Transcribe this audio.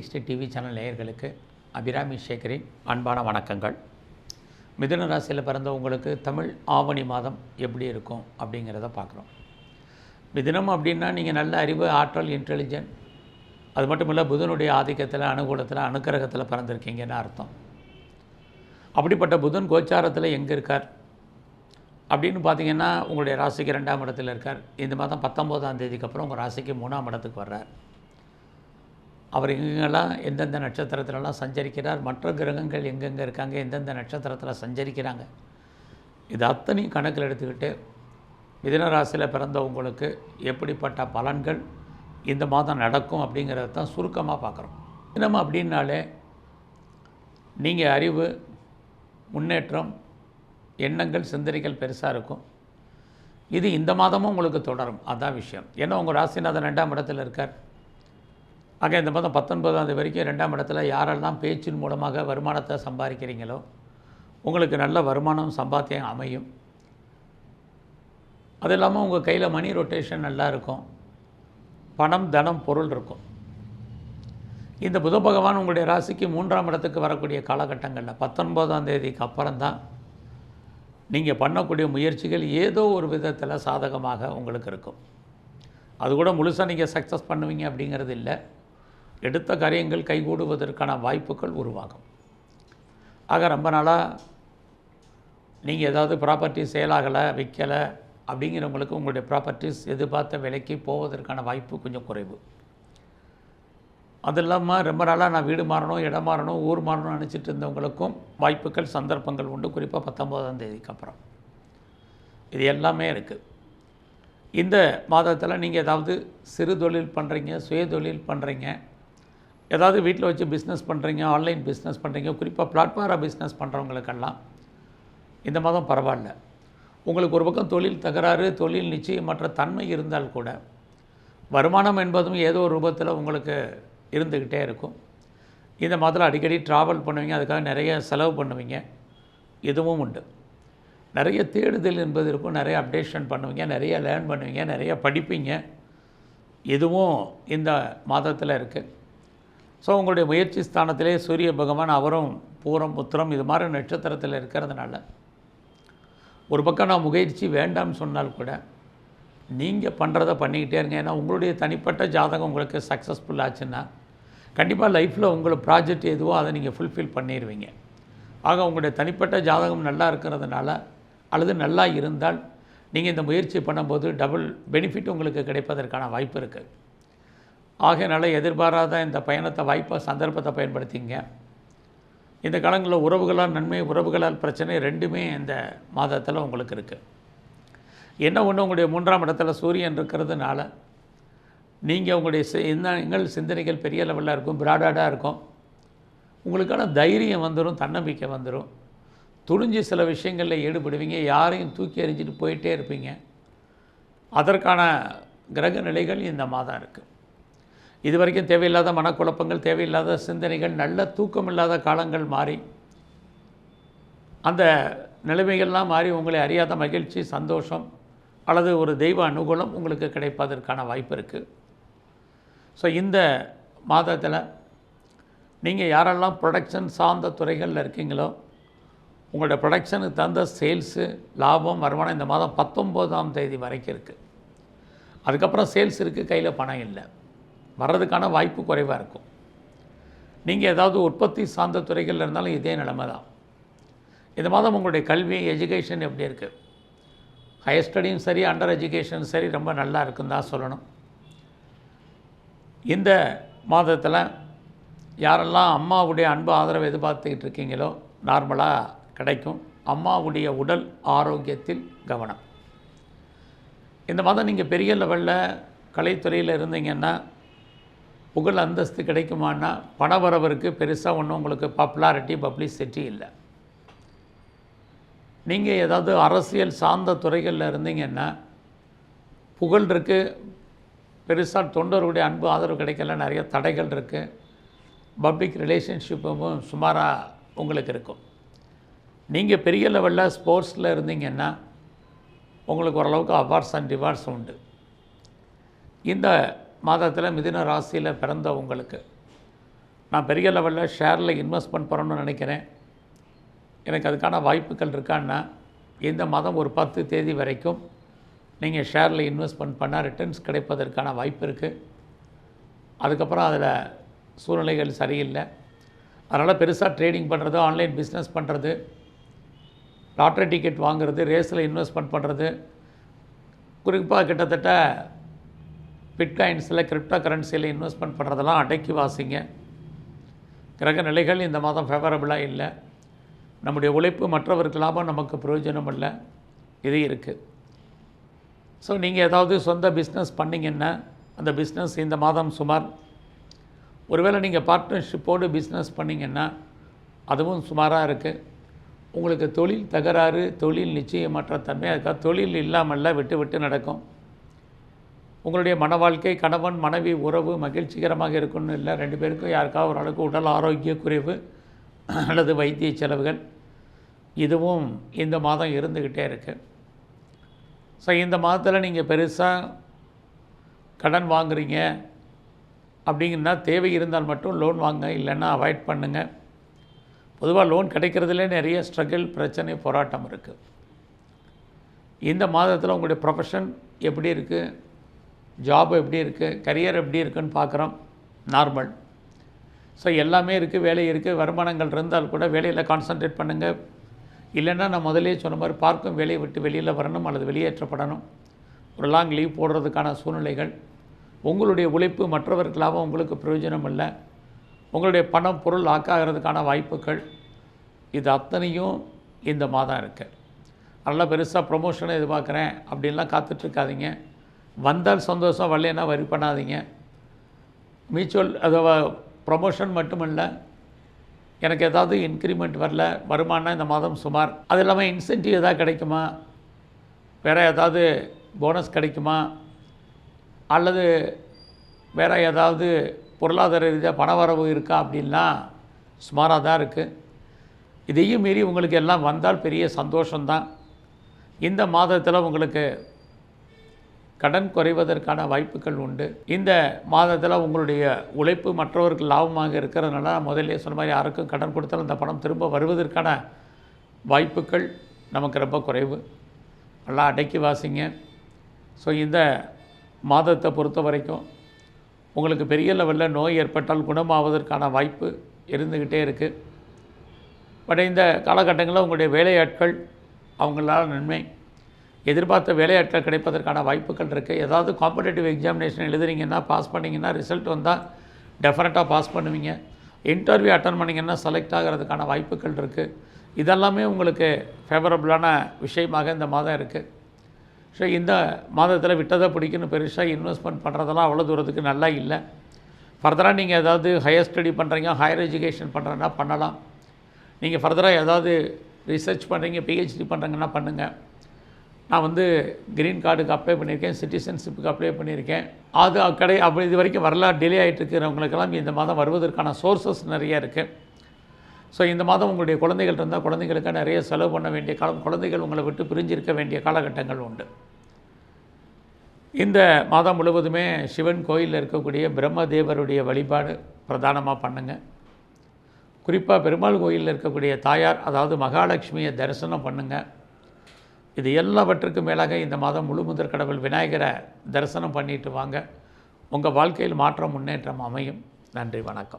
Sixty TV channel நேயர்களுக்கு அபிராமி சேகரின் அன்பான வணக்கங்கள். மிதுன ராசியில் பிறந்த உங்களுக்கு தமிழ் ஆவணி மாதம் எப்படி இருக்கும் அப்படிங்கிறத பார்க்குறோம். மிதுனம் அப்படின்னா நீங்கள் நல்ல அறிவு ஆற்றல் இன்டெலிஜென்ட் அது மட்டும் இல்லை புதனுடைய ஆதிக்கத்தில் அனுகூலத்தில் அனுக்கிரகத்தில் பிறந்திருக்கீங்கன்னு அர்த்தம். அப்படிப்பட்ட புதன் கோச்சாரத்தில் எங்கே இருக்கார்? அப்படின்னு பார்த்தீங்கன்னா உங்களுடைய ராசிக்கு ரெண்டாம் இடத்துல இருக்கார். இந்த மாதம் பத்தொம்போதாம் தேதிக்கு அப்புறம் உங்கள் ராசிக்கு மூணாம் இடத்துக்கு வர்றார். அவர் எங்கெங்கெல்லாம் எந்தெந்த நட்சத்திரத்திலலாம் சஞ்சரிக்கிறார் மற்ற கிரகங்கள் எங்கெங்கே இருக்காங்க எந்தெந்த நட்சத்திரத்தில் சஞ்சரிக்கிறாங்க. இது அத்தனையும் கணக்கில் எடுத்துக்கிட்டு மிதனராசியில் ராசியில் எப்படிப்பட்ட பலன்கள் இந்த மாதம் நடக்கும் அப்படிங்கிறத தான் சுருக்கமாக பார்க்குறோம். தினம் அப்படின்னாலே நீங்கள் அறிவு முன்னேற்றம் எண்ணங்கள் சிந்தனைகள் பெருசாக இருக்கும். இது இந்த மாதமும் உங்களுக்கு தொடரும். அதான் விஷயம். ஏன்னா உங்கள் ராசிநாதன் ரெண்டாம் இடத்துல இருக்கார். ஆக இந்த மாதம் பத்தொன்பதாம் தேதி வரைக்கும் ரெண்டாம் இடத்துல யாரெல்லாம் பேச்சின் மூலமாக வருமானத்தை சம்பாதிக்கிறீங்களோ உங்களுக்கு நல்ல வருமானம் சம்பாத்தியம் அமையும். அது இல்லாமல் உங்கள் கையில் மணி ரொட்டேஷன் நல்லா இருக்கும். பணம் தனம் பொருள் இருக்கும். இந்த புத பகவான் உங்களுடைய ராசிக்கு மூன்றாம் இடத்துக்கு வரக்கூடிய காலகட்டங்களில் பத்தொன்பதாம் தேதிக்கு அப்புறம்தான் நீங்கள் பண்ணக்கூடிய முயற்சிகள் ஏதோ ஒரு விதத்தில் சாதகமாக உங்களுக்கு இருக்கும். அது கூட முழுசாக நீங்கள் சக்ஸஸ் பண்ணுவீங்க அப்படிங்கிறது இல்லை. எடுத்த காரியங்கள் கைகூடுவதற்கான வாய்ப்புகள் உருவாகும். ஆக ரொம்ப நாளாக நீங்கள் ஏதாவது ப்ராப்பர்ட்டி சேலாகலை விற்கலை அப்படிங்கிறவங்களுக்கு உங்களுடைய ப்ராப்பர்ட்டிஸ் எதிர்பார்த்த விலைக்கு போவதற்கான வாய்ப்பு கொஞ்சம் குறைவு. அது இல்லாமல் ரொம்ப நாளாக நான் வீடு மாறணும் இடம் மாறணும் ஊர் மாறணும்னு நினச்சிட்டு இருந்தவங்களுக்கும் வாய்ப்புகள் சந்தர்ப்பங்கள் உண்டு. குறிப்பாக பத்தொம்போதாம் தேதிக்கு அப்புறம். இது எல்லாமே இருக்குது இந்த மாதத்தில் நீங்கள் ஏதாவது சிறு தொழில் பண்ணுறீங்க சுய தொழில் பண்ணுறீங்க ஏதாவது வீட்டில் வச்சு பிஸ்னஸ் பண்ணுறீங்க ஆன்லைன் பிஸ்னஸ் பண்ணுறீங்க குறிப்பாக பிளாட்ஃபாராக பிஸ்னஸ் பண்ணுறவங்களுக்கெல்லாம் இந்த மாதம் பரவாயில்ல. உங்களுக்கு ஒரு பக்கம் தொழில் தகராறு தொழில் நிச்சயமற்ற தன்மை இருந்தால் கூட வருமானம் என்பதும் ஏதோ ஒரு ரூபத்தில் உங்களுக்கு இருந்துக்கிட்டே இருக்கும். இந்த மாதத்தில் அடிக்கடி ட்ராவல் பண்ணுவீங்க அதுக்காக நிறைய செலவு பண்ணுவீங்க. இதுவும் உண்டு. நிறைய தேடுதல் என்பது இருக்கும் நிறைய அப்டேஷன் பண்ணுவீங்க நிறைய லேர்ன் பண்ணுவீங்க நிறைய படிப்பீங்க. இதுவும் இந்த மாதத்தில் இருக்குது ஸோ உங்களுடைய முயற்சி ஸ்தானத்திலே சூரிய பகவான் அவரும் பூரம் புத்திரம் இது மாதிரி நட்சத்திரத்தில் இருக்கிறதுனால ஒரு பக்கம் நான் முயற்சி வேண்டாம்னு சொன்னால் கூட நீங்கள் பண்ணுறதை பண்ணிக்கிட்டே இருங்க. ஏன்னா உங்களுடைய தனிப்பட்ட ஜாதகம் உங்களுக்கு சக்ஸஸ்ஃபுல் ஆச்சுன்னா கண்டிப்பாக லைஃப்பில் உங்கள் ப்ராஜெக்ட் எதுவோ அதை நீங்கள் ஃபுல்ஃபில் பண்ணிடுவீங்க ஆக உங்களுடைய தனிப்பட்ட ஜாதகம் நல்லா இருக்கிறதுனால அல்லது நல்லா இருந்தால் நீங்கள் இந்த முயற்சி பண்ணும்போது டபுள் பெனிஃபிட் உங்களுக்கு கிடைப்பதற்கான வாய்ப்பு இருக்குது ஆகையினால எதிர்பாராத இந்த பயணத்தை வாய்ப்பை சந்தர்ப்பத்தை பயன்படுத்திங்க. இந்த காலங்களில் உறவுகளால் நன்மை உறவுகளால் பிரச்சனை ரெண்டுமே இந்த மாதத்தில் உங்களுக்கு இருக்குது என்ன ஒன்று உங்களுடைய மூன்றாம் இடத்துல சூரியன் இருக்கிறதுனால நீங்கள் உங்களுடைய சி- எண்ணங்கள் சிந்தனைகள் பெரிய லெவலில் இருக்கும் பிராடாடாக இருக்கும். உங்களுக்கான தைரியம் வந்துடும் தன்னம்பிக்கை வந்துடும் துணிஞ்சு சில விஷயங்களில் ஈடுபடுவீங்க யாரையும் தூக்கி எறிஞ்சிட்டு போயிட்டே இருப்பீங்க. அதற்கான கிரக நிலைகள் இந்த மாதம் இருக்குது இது வரைக்கும் தேவையில்லாத மனக்குழப்பங்கள் தேவையில்லாத சிந்தனைகள் நல்ல தூக்கம் இல்லாத காலங்கள் மாறி அந்த நிலைமைகள்லாம் மாறி உங்களை அறியாத மகிழ்ச்சி சந்தோஷம் அல்லது ஒரு தெய்வ அனுகூலம் உங்களுக்கு கிடைப்பதற்கான வாய்ப்பு இருக்குது ஸோ இந்த மாதத்தில் நீங்கள் யாரெல்லாம் ப்ரொடக்ஷன் சார்ந்த துறைகளில் இருக்கீங்களோ உங்களோட ப்ரொடக்ஷனுக்கு தகுந்த சேல்ஸு லாபம் வருமானம் இந்த மாதம் பத்தொம்போதாம் தேதி வரைக்கும் இருக்குது அதுக்கப்புறம் சேல்ஸ் இருக்குது கையில் பணம் இல்லை. வர்றதுக்கான வாய்ப்பு குறைவாக இருக்கும். நீங்கள் ஏதாவது உற்பத்தி சார்ந்த துறைகளில் இருந்தாலும் இதே நிலைமை தான். இந்த மாதம் உங்களுடைய கல்வி எஜுகேஷன் எப்படி இருக்குது ஹையர் ஸ்டடியும் சரி அண்டர் எஜுகேஷன் சரி ரொம்ப நல்லா இருக்குன்னு தான் சொல்லணும். இந்த மாதத்தில் யாரெல்லாம் அம்மாவுடைய அன்பு ஆதரவு எதிர்பார்த்துக்கிட்டு இருக்கீங்களோ நார்மலாக கிடைக்கும். அம்மாவுடைய உடல் ஆரோக்கியத்தில் கவனம். இந்த மாதம் நீங்கள் பெரிய லெவலில் கலைத்துறையில் இருந்தீங்கன்னா புகழ் அந்தஸ்து கிடைக்குமான்னா பணவரவருக்கு பெருசாக ஒன்றும் உங்களுக்கு பாப்புலாரிட்டி பப்ளிசிட்டி இல்லை. நீங்கள் ஏதாவது அரசியல் சார்ந்த துறைகளில் இருந்தீங்கன்னா புகழ் இருக்குது பெருசாக தொண்டர்களுடைய அன்பு ஆதரவு கிடைக்கல நிறைய தடைகள் இருக்குது பப்ளிக் ரிலேஷன்ஷிப்பும் சுமாராக உங்களுக்கு இருக்கும். நீங்கள் பெரிய லெவலில் ஸ்போர்ட்ஸில் இருந்தீங்கன்னா உங்களுக்கு ஓரளவுக்கு அவார்ட்ஸ் அண்ட் ரிவார்ட்ஸ் உண்டு. இந்த மாதத்தில் மிதின ராசியில் பிறந்தவங்களுக்கு. நான் பெரிய லெவலில் ஷேரில் இன்வெஸ்ட்மெண்ட் பண்ணணும்னு நினைக்கிறேன். எனக்கு அதுக்கான வாய்ப்புகள் இருக்கான்னா இந்த மாதம் ஒரு பத்து தேதி வரைக்கும் நீங்கள் ஷேரில் இன்வெஸ்ட்மெண்ட் பண்ணால் ரிட்டர்ன்ஸ் கிடைப்பதற்கான வாய்ப்பு இருக்குது அதுக்கப்புறம் அதில் சூழ்நிலைகள் சரியில்லை. அதனால் பெருசாக ட்ரேடிங் பண்ணுறது ஆன்லைன் பிஸ்னஸ் பண்ணுறது லாட்ரி டிக்கெட் வாங்குறது ரேஸில் இன்வெஸ்ட்மெண்ட் பண்ணுறது குறிப்பாக கிட்டத்தட்ட பிட்காயின்ஸில் கிரிப்டோ கரன்சியில் இன்வெஸ்ட்மெண்ட் பண்ணுறதெல்லாம் அடக்கி வாசிங்க. கிரக நிலைகள் இந்த மாதம் ஃபேவரபுளாக இல்லை. நம்முடைய உழைப்பு மற்றவருக்கு லாபம் நமக்கு பிரயோஜனம் இல்லை இது இருக்குது ஸோ நீங்கள் ஏதாவது சொந்த பிஸ்னஸ் பண்ணிங்கன்னா அந்த பிஸ்னஸ் இந்த மாதம் சுமார் ஒருவேளை நீங்கள் பார்ட்னர்ஷிப்போடு பிஸ்னஸ் பண்ணிங்கன்னா அதுவும் சுமாராக இருக்குது உங்களுக்கு தொழில் தகராறு தொழில் நிச்சயமற்ற தன்மை அதுக்காக தொழில் இல்லாமல்ல விட்டு விட்டு நடக்கும். உங்களுடைய மன வாழ்க்கை கணவன் மனைவி உறவு மகிழ்ச்சிகரமாக இருக்கும்னு இல்லை. ரெண்டு பேருக்கும் யாருக்காவது ஓரளவுக்கு உடல் ஆரோக்கிய குறைவு அல்லது வைத்திய செலவுகள். இதுவும் இந்த மாதம் இருந்துக்கிட்டே இருக்குது ஸோ இந்த மாதத்தில் நீங்கள் பெருசாக கடன் வாங்குறீங்க. அப்படிங்கன்னா தேவை இருந்தால் மட்டும் லோன் வாங்க இல்லைன்னா அவாய்ட் பண்ணுங்கள் பொதுவாக லோன் கிடைக்கிறதுலே நிறைய ஸ்ட்ரகிள் பிரச்சனை போராட்டம் இருக்குது இந்த மாதத்தில் உங்களுடைய ப்ரொஃபஷன் எப்படி இருக்குது ஜாப் எப்படி இருக்குது கரியர் எப்படி இருக்குன்னு பார்க்குறோம். நார்மல் ஸோ எல்லாமே இருக்குது வேலை இருக்குது வருமானங்கள் இருந்தால் கூட வேலையில் கான்சன்ட்ரேட் பண்ணுங்கள் இல்லைன்னா நான் முதலே சொன்ன மாதிரி பார்க்கும் வேலையை விட்டு வெளியில் வரணும் அல்லது வெளியேற்றப்படணும். ஒரு லாங் லீவ் போடுறதுக்கான சூழ்நிலைகள். உங்களுடைய உழைப்பு மற்றவர்களாக உங்களுக்கு பிரயோஜனம் இல்லை. உங்களுடைய பணம் பொருள் ஆக்காகிறதுக்கான வாய்ப்புகள். இது அத்தனையும் இந்த மாதம் இருக்குது நல்லா பெருசாக ப்ரொமோஷனை எதிர்பார்க்குறேன் அப்படின்லாம் காத்துட்ருக்காதீங்க வந்தால் சந்தோஷம் வரலைன்னா வரி பண்ணாதீங்க. மியூச்சுவல் அது ப்ரொமோஷன் மட்டுமல்ல எனக்கு ஏதாவது இன்க்ரிமெண்ட் வரல வருமானம் இந்த மாதம் சுமார். அது இல்லாமல் இன்சென்டிவ் எதாவது கிடைக்குமா? வேறு ஏதாவது போனஸ் கிடைக்குமா? அல்லது வேறு ஏதாவது பொருளாதார ரீதியாக பணவரவு இருக்கா அப்படின்லாம் சுமாராக தான் இருக்குது இதையும் மீறி உங்களுக்கு எல்லாம் வந்தால் பெரிய சந்தோஷம்தான். இந்த மாதத்தில் உங்களுக்கு கடன் குறைவதற்கான வாய்ப்புகள் உண்டு. இந்த மாதத்தில் உங்களுடைய உழைப்பு மற்றவருக்கு லாபமாக இருக்கிறதுனால முதல்ல சொன்ன மாதிரி யாருக்கும் கடன் கொடுத்தாலும் அந்த பணம் திரும்ப வருவதற்கான வாய்ப்புகள் நமக்கு ரொம்ப குறைவு. நல்லா அடக்கி வாசிங்க. ஸோ இந்த மாதத்தை பொறுத்த வரைக்கும் உங்களுக்கு பெரிய லெவலில் நோய் ஏற்பட்டால் குணமாவதற்கான வாய்ப்பு இருந்துக்கிட்டே இருக்குது பட் இந்த காலகட்டங்களில் உங்களுடைய வேலையாட்கள் அவங்களால நன்மை எதிர்பார்த்த வேலையாட்கள் கிடைப்பதற்கான வாய்ப்புகள் இருக்குது ஏதாவது காம்படேட்டிவ் எக்ஸாமினேஷன் எழுதுறீங்கன்னா பாஸ் பண்ணிங்கன்னா ரிசல்ட் வந்தால் டெஃபினட்டாக பாஸ் பண்ணுவீங்க. இன்டர்வியூ அட்டன் பண்ணிங்கன்னா செலக்ட் ஆகிறதுக்கான வாய்ப்புகள் இருக்குது இதெல்லாமே உங்களுக்கு ஃபேவரபுளான விஷயமாக இந்த மாதம் இருக்குது ஸோ இந்த மாதத்தில் விட்டதை பிடிக்குன்னு பெருசாக இன்வெஸ்ட்மெண்ட் பண்ணுறதெல்லாம் அவ்வளோ தூரத்துக்கு நல்லா இல்லை. ஃபர்தராக நீங்கள் ஏதாவது ஹையர் ஸ்டடி பண்ணுறீங்க ஹையர் எஜுகேஷன் பண்ணுறேன்னா பண்ணலாம். நீங்கள் ஃபர்தராக ஏதாவது ரிசர்ச் பண்ணுறீங்க பிஹெச்டி பண்ணுறீங்கன்னா பண்ணுங்கள் நான் வந்து க்ரீன் கார்டுக்கு அப்ளை பண்ணியிருக்கேன் சிட்டிசன்ஷிப்புக்கு அப்ளை பண்ணியிருக்கேன். அது கடை அப்படி இது வரைக்கும் வரலாறு டிலே ஆகிட்டு இருக்கிறவங்களுக்கெல்லாம் இந்த மாதம் வருவதற்கான சோர்சஸ் நிறைய இருக்குது ஸோ இந்த மாதம் உங்களுடைய குழந்தைகள் இருந்தால் குழந்தைகளுக்காக நிறைய செலவு பண்ண வேண்டிய காலம் குழந்தைகள் உங்களை விட்டு பிரிஞ்சிருக்க வேண்டிய காலகட்டங்கள் உண்டு. இந்த மாதம் முழுவதுமே சிவன் கோயிலில் இருக்கக்கூடிய பிரம்மதேவருடைய வழிபாடு பிரதானமாக பண்ணுங்கள் குறிப்பாக பெருமாள் கோயிலில் இருக்கக்கூடிய தாயார் அதாவது மகாலட்சுமியை தரிசனம் பண்ணுங்கள் இது எல்லாவற்றுக்கும் மேலாக இந்த மாதம் முழு முதற் கடவுள் விநாயகரை தரிசனம் பண்ணிட்டு வாங்க. உங்கள் வாழ்க்கையில் மாற்றம் முன்னேற்றம் அமையும். நன்றி வணக்கம்.